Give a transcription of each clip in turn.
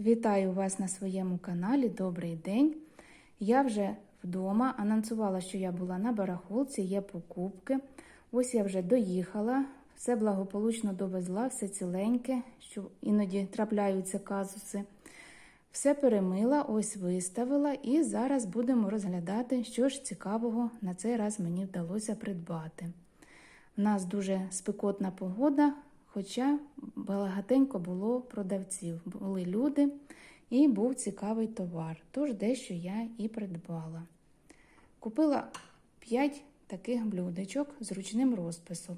Вітаю вас на своєму каналі. Добрий день. Я вже вдома анонсувала, що я була на барахолці, є покупки. Ось я вже доїхала, все благополучно довезла, все ціленьке, що іноді трапляються казуси. Все перемила, ось виставила, і зараз будемо розглядати, що ж цікавого на цей раз мені вдалося придбати. У нас дуже спекотна погода, хоча багатенько було продавців. Були люди і був цікавий товар. Тож дещо я і придбала. Купила 5 таких блюдечок з ручним розписом.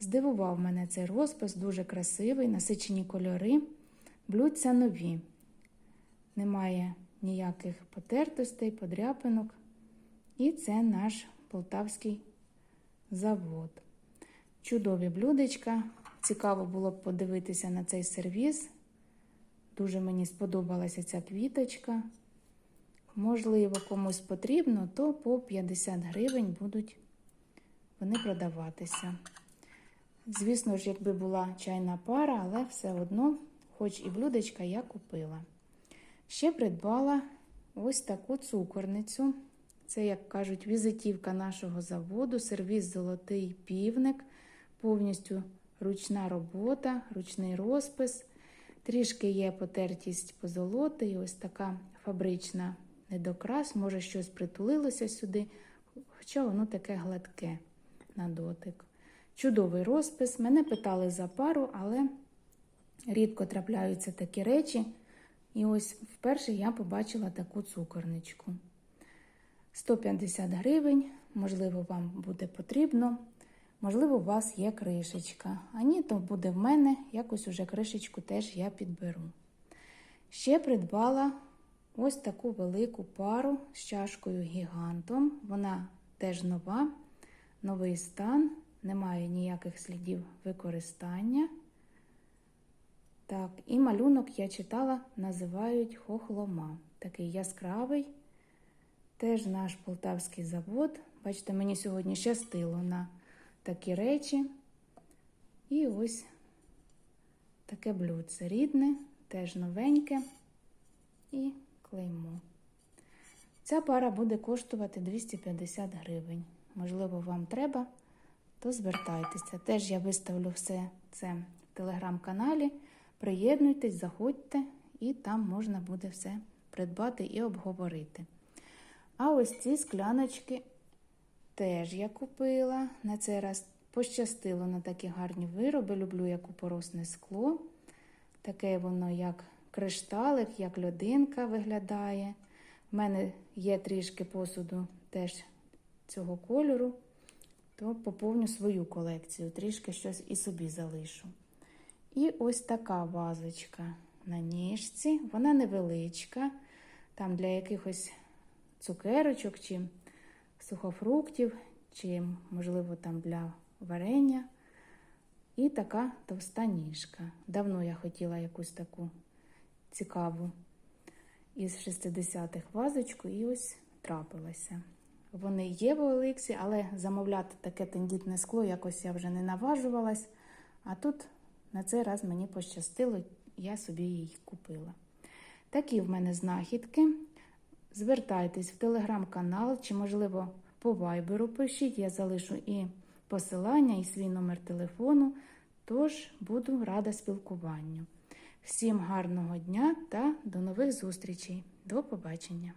Здивував мене цей розпис, дуже красивий, насичені кольори. Блюдця нові. Немає ніяких потертостей, подряпинок. І це наш полтавський завод. Чудові блюдечка. Цікаво було б подивитися на цей сервіс. Дуже мені сподобалася ця квіточка. Можливо, комусь потрібно, то по 50 гривень будуть вони продаватися. Звісно ж, якби була чайна пара, але все одно, хоч і блюдечка, я купила. Ще придбала ось таку цукорницю. Це, як кажуть, візитівка нашого заводу, сервіс Золотий півник, повністю ручна робота, ручний розпис. Трішки є потертість позолоти, і ось така фабрична недокрас, може, щось притулилося сюди, хоча воно таке гладке на дотик. Чудовий розпис. Мене питали за пару, але рідко трапляються такі речі. І ось вперше я побачила таку цукорничку. 150 гривень, можливо, вам буде потрібно. Можливо, у вас є кришечка. А ні, то буде в мене, якось уже кришечку теж я підберу. Ще придбала ось таку велику пару з чашкою гігантом. Вона теж нова, новий стан, немає ніяких слідів використання. Так, і малюнок я читала, називають хохлома. Такий яскравий. Теж наш полтавський завод. Бачите, мені сьогодні щастило на такі речі. І ось таке блюдце рідне, теж новеньке і клеймо. Ця пара буде коштувати 250 гривень. Можливо, вам треба, то звертайтеся. Теж я виставлю все це в телеграм-каналі. Приєднуйтесь, заходьте, і там можна буде все придбати і обговорити. А ось ці скляночки теж я купила. На цей раз пощастило на такі гарні вироби. Люблю як купоросне скло. Таке воно, як кришталик, як льодинка виглядає. У мене є трішки посуду теж цього кольору, то поповню свою колекцію, трішки щось і собі залишу. І ось така вазочка на ніжці. Вона невеличка, там для якихось цукерочок чи сухофруктів, чи, можливо, там для варення. І така товста ніжка. Давно я хотіла якусь таку цікаву із 60-х вазочку, і ось трапилася. Вони є в Олексі, але замовляти таке тендітне скло якось я вже не наважувалась. А тут на цей раз мені пощастило, я собі її купила. Такі в мене знахідки. Звертайтесь в телеграм-канал чи, можливо, по вайберу пишіть, я залишу і посилання, і свій номер телефону. Тож буду рада спілкуванню. Всім гарного дня та до нових зустрічей. До побачення!